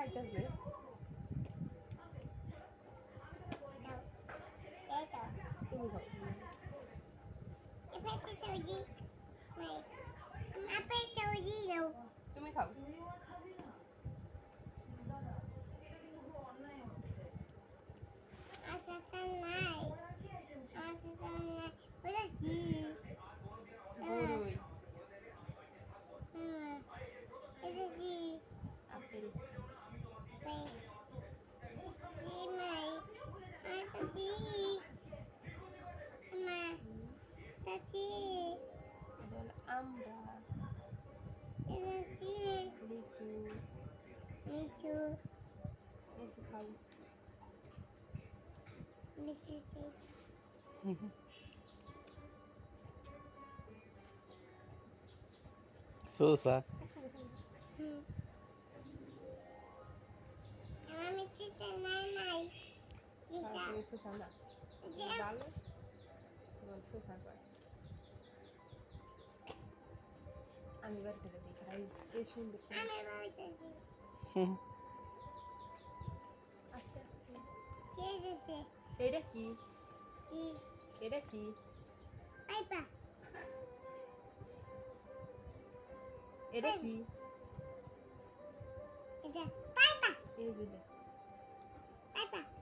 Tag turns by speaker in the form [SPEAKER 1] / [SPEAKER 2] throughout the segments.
[SPEAKER 1] খাইতেছে। তুমি খাও। তুমি খাও।
[SPEAKER 2] Misu.
[SPEAKER 1] এসে খাও
[SPEAKER 2] Misu.
[SPEAKER 3] Susa.
[SPEAKER 2] Hmm. Ama misu senai mai. Isa.
[SPEAKER 1] তুমি সুসা না
[SPEAKER 2] Jam.
[SPEAKER 1] ভালো তোমার সুসা করে আমি বার করে দিই খাই এ সুন্দর করে।
[SPEAKER 2] Ama bawa tadi.
[SPEAKER 1] Ele aqui.
[SPEAKER 2] Ele aqui.
[SPEAKER 1] Ele aqui.
[SPEAKER 2] Ele
[SPEAKER 1] aqui.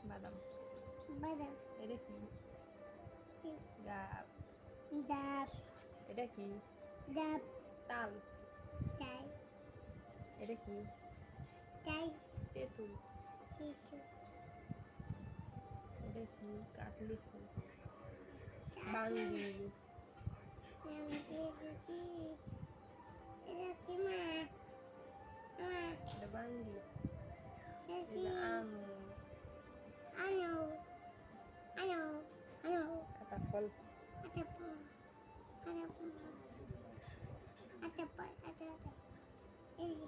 [SPEAKER 1] Badam.
[SPEAKER 2] Badam.
[SPEAKER 1] Ele aqui.
[SPEAKER 2] Dab. Dab.
[SPEAKER 1] Ele aqui. Dab.
[SPEAKER 2] Tal.
[SPEAKER 1] Tal.
[SPEAKER 2] Ele
[SPEAKER 1] aqui. কি গাব
[SPEAKER 2] Dap.
[SPEAKER 1] এটা কি
[SPEAKER 2] Dap.
[SPEAKER 1] তাল
[SPEAKER 2] Dai.
[SPEAKER 1] এটা কি
[SPEAKER 2] Dai.
[SPEAKER 1] তেঁতুল
[SPEAKER 2] Situ.
[SPEAKER 1] এটা কি কাটলিচু বাঙ্গি
[SPEAKER 2] Yang itu si. Itu si ma. Ma.
[SPEAKER 1] এটা বাঙ্গি
[SPEAKER 2] Itu si.
[SPEAKER 1] এটা আম
[SPEAKER 2] Anu. Anu. Anu.
[SPEAKER 1] কাটা ফল
[SPEAKER 2] Ada apa? Ada apa? Ada apa? Ada ada. Ini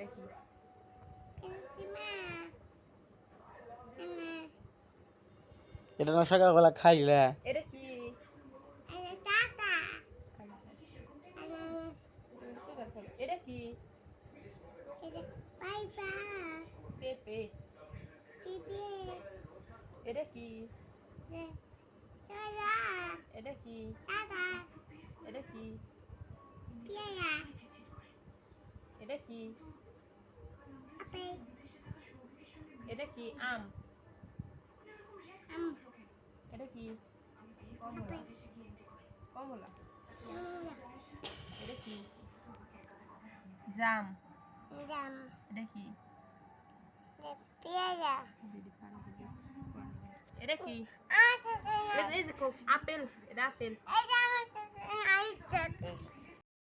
[SPEAKER 1] এটা কি.
[SPEAKER 3] এটা না সকালবেলা খাইলে
[SPEAKER 1] এটা কি এটা কি. পেঁপে. এটা কি. এটা কি. এটা কি. এটা কি? এটা কি? আম। এটা কি? কমলা। কমলা। এটা কি? জাম।
[SPEAKER 2] Jam.
[SPEAKER 1] এটা কি?
[SPEAKER 2] piala.
[SPEAKER 1] এটা কি. এই যে- এই আপেল। এটা আপেল।